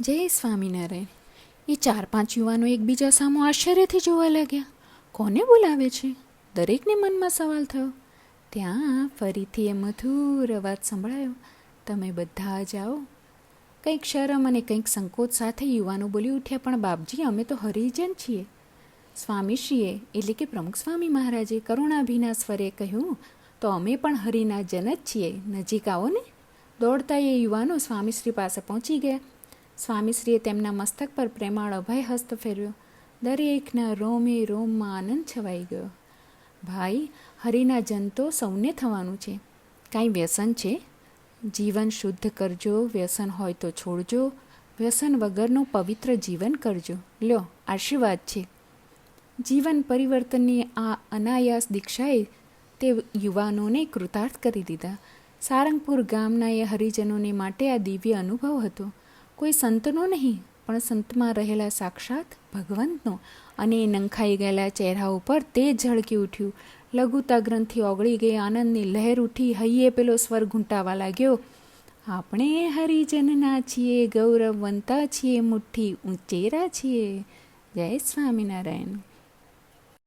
જય સ્વામિનારાયણ. એ ચાર પાંચ યુવાનો એકબીજા સામો આશ્ચર્યથી જોવા લાગ્યા. કોને બોલાવે છે? દરેકને મનમાં સવાલ થયો. ત્યાં ફરીથી એ મધુર અવાજ સંભળાયો. તમે બધા જાઓ. કંઈક શરમ અને કંઈક સંકોચ સાથે યુવાનો બોલી ઉઠ્યા, પણ બાપજી, અમે તો હરિજન છીએ. સ્વામીશ્રીએ, એટલે કે પ્રમુખ સ્વામી મહારાજે કરુણાભીના સ્વરે કહ્યું, તો અમે પણ હરિના જન જ છીએ, નજીક આવો ને. દોડતા એ યુવાનો સ્વામીશ્રી પાસે પહોંચી ગયા. સ્વામીશ્રીએ તેમના મસ્તક પર પ્રેમાળ અભય હસ્ત ફેર્યો. દરેકના રોમે રોમમાં આનંદ છવાઈ ગયો. ભાઈ, હરિના જન સૌને થવાનું છે. કાંઈ વ્યસન છે? જીવન શુદ્ધ કરજો, વ્યસન હોય તો છોડજો, વ્યસન વગરનું પવિત્ર જીવન કરજો. લ્યો, આશીર્વાદ છે. જીવન પરિવર્તનની આ અનાયાસ દીક્ષાએ તે યુવાનોને કૃતાર્થ કરી દીધા. સારંગપુર ગામના એ હરિજનોને માટે આ દિવ્ય અનુભવ હતો. કોઈ સંતનો નહીં, પણ સંતમાં રહેલા સાક્ષાત ભગવંતનો. અને એ નંખાઈ ગયેલા ચહેરા ઉપર તે ઝળકી ઉઠ્યું. લઘુતા ગ્રંથિ ઓગળી ગઈ, આનંદની લહેર ઉઠી, હૈયે પેલો સ્વર ઘૂંટાવા લાગ્યો. આપણે હરિજનના છીએ, ગૌરવવંતા છીએ, મુઠ્ઠી ઉંચેરા છીએ. જય સ્વામિનારાયણ.